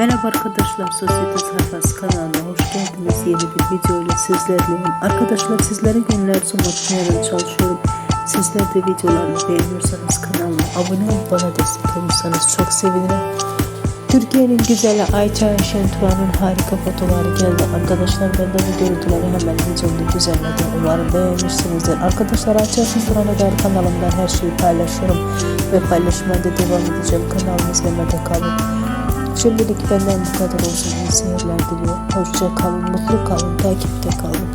Merhaba arkadaşlar, Sosyete Sayfası kanalına hoş geldiniz. Yeni bir video ile sizlerleyim. Arkadaşlar sizlere günlerce unutmaya çalışıyorum. Sizler de videolarımı beğeniyorsanız kanalıma abone olup bana destek olursanız çok sevinirim. Türkiye'nin güzeli Ayça Şenturan'ın harika fotoğrafları geldi. Arkadaşlar ben de bu görüntüleri hemen videomda düzenledim. Umarım beğenmişsinizdir. Arkadaşlar Ayça Şenturan'a dair kanalımdan her şeyi paylaşıyorum. Ve paylaşmaya da devam edeceğim. Kanalımız memede kalın. Şimdilik benden bu kadar olsun. İyi seyirler diliyorum. Hoşça kalın, mutlu kalın, takipte kalın.